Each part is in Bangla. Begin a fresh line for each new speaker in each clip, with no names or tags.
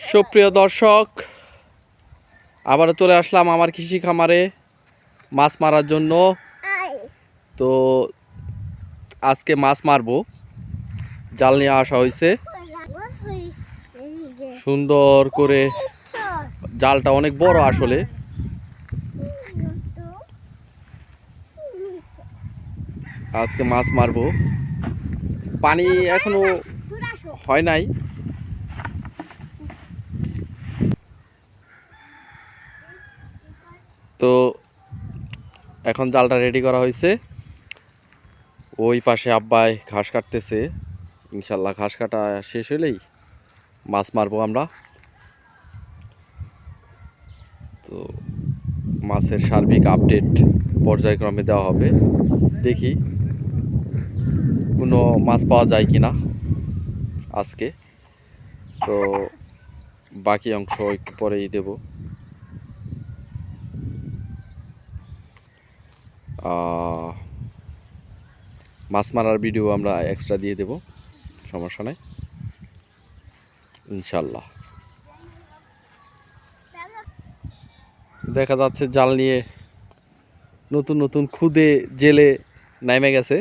সুপ্রিয় দর্শক, আবারও চলে আসলাম আমার কৃষি খামারে মাছ মারার জন্য। তো আজকে মাছ মারবো। জাল নিয়ে আসা হয়েছে। সুন্দর করে জালটা অনেক বড় আসলে। আজকে মাছ মারবো। পানি এখনও হয় নাই তো এখন জালটা রেডি করা হয়েছে। ওই পাশে আব্বাই ঘাস কাটতেছে। ইনশাল্লাহ ঘাস কাটা শেষ হলেই মাছ মারবো আমরা। তো মাছের সার্বিক আপডেট পর্যায়ক্রমে দেওয়া হবে। দেখি কোনো মাছ পাওয়া যায় কি না আজকে। তো বাকি অংশ একটু পরেই দেব। মাছ মারার ভিডিও আমরা এক্সট্রা দিয়ে দেব সমস্যা নাই। ইনশাল্লাহ। দেখা যাচ্ছে জাল নিয়ে নতুন নতুন খুদে জেলে নেমে গেছে।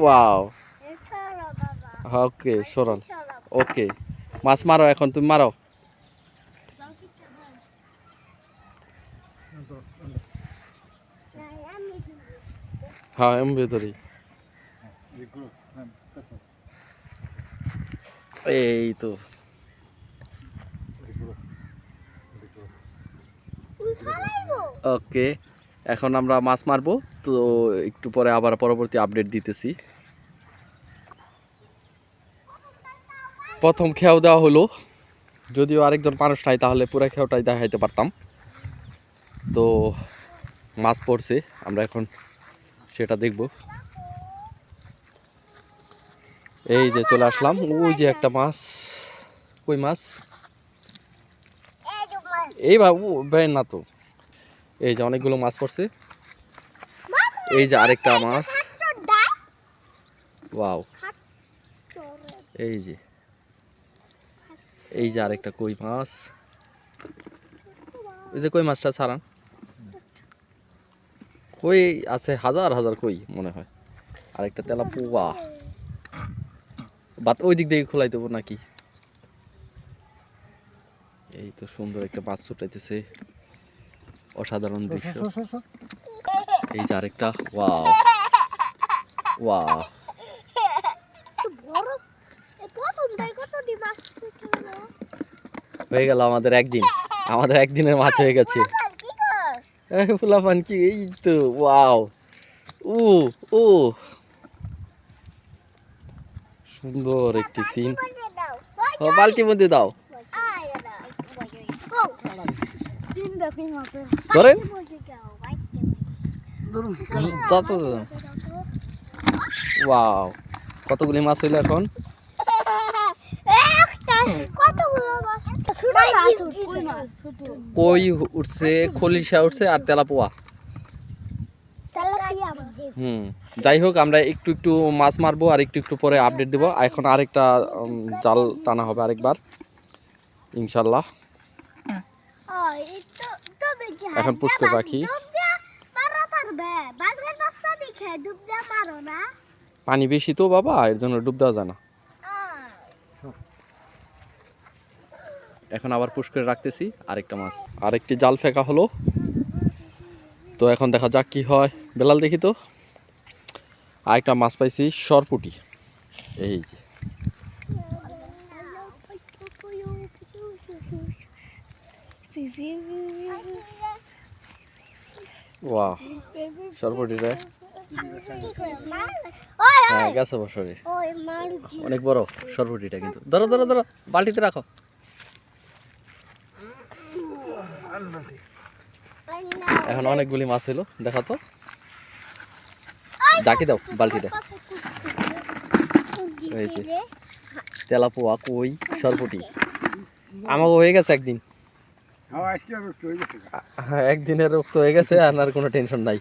ওয়াও ওকে সরান। ওকে মাছ মারো এখন তুমি মারো। হ্যাঁ এম ভেতরে এই তো। ওকে এখন আমরা মাছ মারবো, তো একটু পরে আবার পরবর্তী আপডেট দিতেছি। প্রথম খেয়াও দেওয়া হলো, যদিও আরেকজন মানুষ নাই, তাহলে পুরো খেয়াটাই দেখাইতে পারতাম। তো মাছ পড়ছে, আমরা এখন সেটা দেখব। এই যে চলে আসলাম। ওই যে একটা মাছ। কই মাছ? এই বাবু ভাই না তো। এই যে অনেকগুলো মাছ পড়ছে। এই যে আরেকটা মাছ। ওয়াও। এই যে। এই যে আরেকটা কই মাছ। এই যে কই মাছটা ছাড়ান। কই আছে হাজার হাজার কই মনে হয়। আরেকটা তেলা পুয়া বাত ওই দিক দিয়ে খোলাই দেবো নাকি? এই তো সুন্দর একটা মাছ ছুটাইতেছে। অসাধারণ দৃশ্য। এই যে আরেকটা ওয়াও। ওয়াও। হয়ে গেল আমাদের একদিন। আমাদের একদিনের মাছ হয়ে গেছে। এই ফুলাপান কি এই তো ওয়াও ও ও সুন্দর একটি সিন ও বালতির মধ্যে দাও ধরেন ওয়াও কতগুলি মাছ হইল এখন কই উঠছে? খলিশা উঠছে আর তেলাপোয়া। হুম যাই হোক আমরা একটু একটু মাছ মারবো আর একটু একটু পরে আপডেট দেবো। এখন আরেকটা জাল টানা হবে আরেকবার ইনশাল্লাহ এখন পুষ্কর পাখি। পানি বেশি তো বাবা এর জন্য ডুব দেওয়া যায় না। এখন আবার পুষ্করে রাখতেছি আরেকটা মাছ। আরেকটি জাল ফেকা হলো। তো এখন দেখা যাক কি হয়। বেলাল দেখি তো। আরেকটা মাছ পাইছি সরপুটি। এই যে। ওয়া সরপুটিটা হ্যাঁ গেছে বছরে। অনেক বড় সরপুটিটা কিন্তু। ধরো ধরো ধরো বালতিতে রাখো। এখন অনেকগুলি মাছ হলো দেখা তো। জাকি দাও বালতিটা যে তেলাপোয়া কই সরপুটি। আমাকে হয়ে গেছে একদিন। হ্যাঁ একদিনের রক্ত হয়ে গেছে আর আর কোনো টেনশন নাই।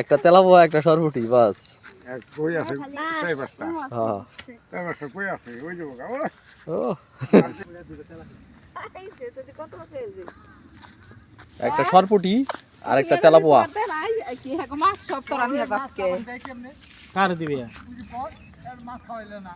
একটা তেলাপোয়া একটা সরপুটি বাস।
এক কই আছে তাই বাস্তা
হ্যাঁ। ও। একটা সরপুটি আর একটা তেলাপোয়া।
কি হ্যাঁ মাছ সব তোরা নিয়ে যাচ্ছে
কার দিবি?
মাছ খাওয়াইলে না।